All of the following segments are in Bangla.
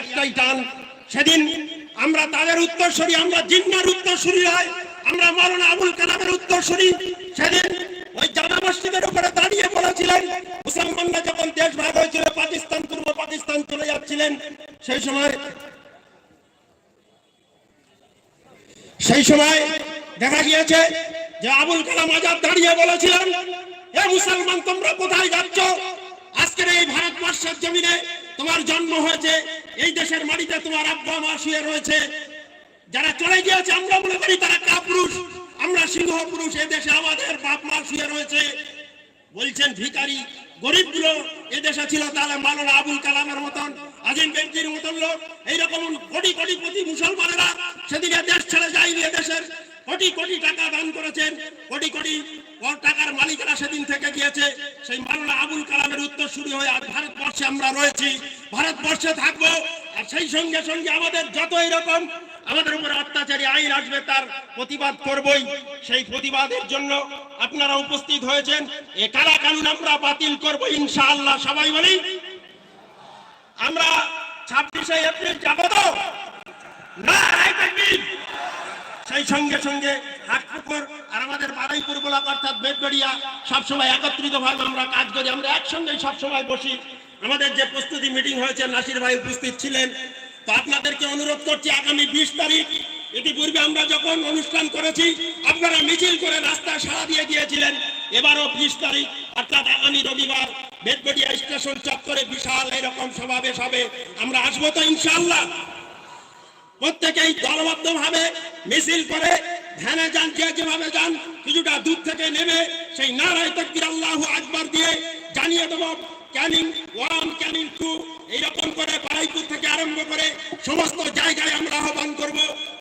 একটাই টান। সেদিন আমরা তাদের উত্তরসূরি, আমরা জিন্নার উত্তরসূরি হয়, আমরা মাওলানা আবুল কালামের উত্তরসূরি। সেদিন ওই জামা মসজিদের উপরে দাঁড়িয়ে বলেছিলেন, মুসলমানরা যখন দেশ ভাগ হয়েছিল, পাকিস্তান পূর্ব পাকিস্তান চলে যাচ্ছিলেন, সেই সময় সেই সময় দেখা গিয়েছে যে আবুল কালাম আজাদ দাঁড়িয়ে বলেছিলেন, এ মুসলমান, তোমরা কোথায় যাচ্ছ? আজকের এই ভারতবর্ষের জমিনে তোমার জন্ম হয়েছে, এই দেশের মাটিতে তোমার আব্বা, মা শুয়ে রয়েছে। যারা চলে গিয়েছে, আমরা মনে করি তারা কাপুরুষ। আমরা সিংহ পুরুষ দেশে আমাদের বাপ, মা শুয়ে রয়েছে। বলছেন ভিখারি, গরিবগুলো এদেশে ছিল, তাহলে মালানা আবুল কালামের মতন, আজিম বেঞ্জির মতন লোক। এইরকম কোটি কোটি প্রতি মুসলমানেরা সেদিকে দেশ ছেড়ে যায়নি এদেশের কোটি কোটি টাকা দান করেছেন, কোটি কোটি টাকার মালিকেরা সেদিন থেকে গিয়েছে। সেই মালানা আবুল কালামের উত্তর শুরু হয়ে আজ ভারতবর্ষে আমরা রয়েছি। ভারতবর্ষে থাকব আর সেই সঙ্গে সঙ্গে আমাদের যত এরকম আমাদের উপরে অত্যাচারী আইন আসবে তার প্রতিবাদ করবই। সেই প্রতিবাদের জন্য আপনারা উপস্থিত হয়েছেন। এ কারা কানুন আমরা বাতিল করব ইনশাআল্লাহ। সবাই বলি, আমরা ছাব্বিশে এপ্রিল যাব তো? তাকবীর। সেই সঙ্গে সঙ্গে হাটপুকুর আর আমাদের বারাইপুর ব্লক অর্থাৎ বেদগড়িয়া সবসময় একত্রিত ভাবে আমরা কাজ করি। আমরা একসঙ্গে সবসময় বসি। আমাদের যে প্রস্তুতি মিটিং হয়েছে, নাসির ভাই উপস্থিত ছিলেন। তো আপনাদেরকে অনুরোধ করছি, আগামী বিশ তারিখ ইতিপূর্বে আমরা যখন অনুষ্ঠান করেছি, আপনারা মিছিল করে রাস্তা সাড়া দিয়ে গিয়েছিলেন। এবারও বিশ তারিখ, অর্থাৎ আগামী রবিবার বেদগড়িয়া স্টেশন চত্বরে বিশাল এরকম সমাবেশ হবে। আমরা আসব তো ইনশাল্লাহ প্রত্যেকেই দলবদ্ধ ভাবে মিছিল করে ধ্যানে যান, যে যেভাবে যান, কিছুটা দূর থেকে নেমে সেই নারায় তকবির আল্লাহু আকবার দিয়ে জানিয়ে দেব, ক্যানিং ওয়ান, ক্যানিং টু, এইরকম করে বারাইপুর থেকে আরম্ভ করে সমস্ত জায়গায় আমরা আহ্বান করব।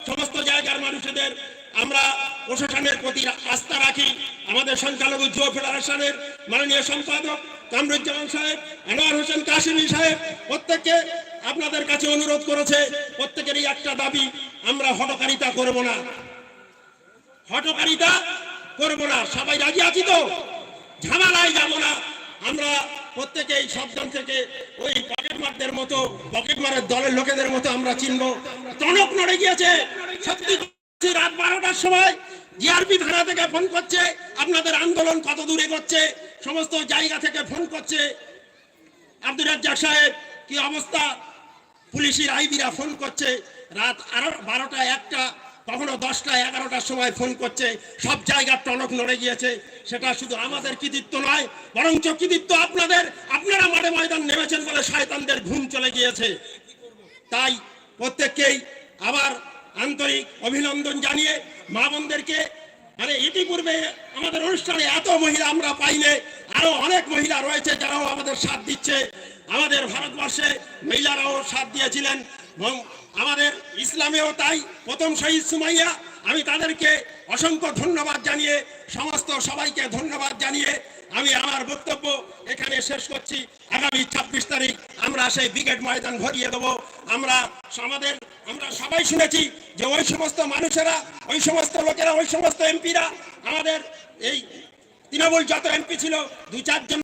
সমস্ত জায়গার মানুষদের আমরা প্রশাসনের প্রতি আস্থা রাখি। আমাদের সংখ্যালঘু যুব ফেডারেশনের মাননীয় সম্পাদক কামরুজ্জামান সাহেব, আনোয়ার হোসেন কাশিমি সাহেব প্রত্যেককে আপনাদের কাছে অনুরোধ করেছে, প্রত্যেকেরই একটা দাবি আমরা হটকারিতা করব না। হটকারিতা করব না। সবাই রাজি আছি তো? ঝামেলায় যাব না। আমরা প্রত্যেকেই সাবধান থেকে ওই পকেটমারদের মতো পকেটমারের দলের লোকেদের মতো আমরা চিনব। টনক নড়ে গিয়েছে। সত্যি রাত বারোটার সময় জিআরপি থানা থেকে ফোন করছে, আপনাদের আন্দোলন কত দূরে করছে সমস্ত জায়গা থেকে ফোন করছে। আব্দুর রাজ্জাক সাহেব, কি অবস্থা? পুলিশের আইবিরা ফোন করছে। রাত আরও বারোটা একটা, কখনো দশটা, এগারোটার সময় ফোন করছে। সব জায়গার টনক নড়ে গিয়েছে। সেটা শুধু আমাদের কৃতিত্ব নয়, বরঞ্চ কৃতিত্ব আপনাদের। আপনারা মাঠে ময়দান নেমেছেন বলে শয়তানদের ঘুম চলে গিয়েছে। তাই প্রত্যেককেই আবার আন্তরিক অভিনন্দন জানিয়ে মা বোনদেরকে মানে ইতিপূর্বে আমাদের অনুষ্ঠানে এত মহিলা আমরা পাইলে, আরও অনেক মহিলা রয়েছে যারাও আমাদের সাথ দিচ্ছে। আমাদের ভারতবর্ষে মহিলারাও সাথ দিয়েছিলেন এবং আমাদের ইসলামেও তাই। প্রথম শহীদ সুমাইয়া, আমি তাদেরকে অসংখ্য ধন্যবাদ জানিয়ে, সমস্ত সবাইকে ধন্যবাদ জানিয়ে আমি আমার বক্তব্য এখানে শেষ করছি। আগামী ছাব্বিশ তারিখ আমরা সেই ব্রিগেড ময়দান ভরিয়ে দেবো। আমরা আমাদের, আমরা সবাই শুনেছি যে ওই সমস্ত মানুষেরা, ওই সমস্ত লোকেরা, ওই সমস্ত এমপিরা আমাদের এই তৃণমূল যত এমপি ছিল দু চারজন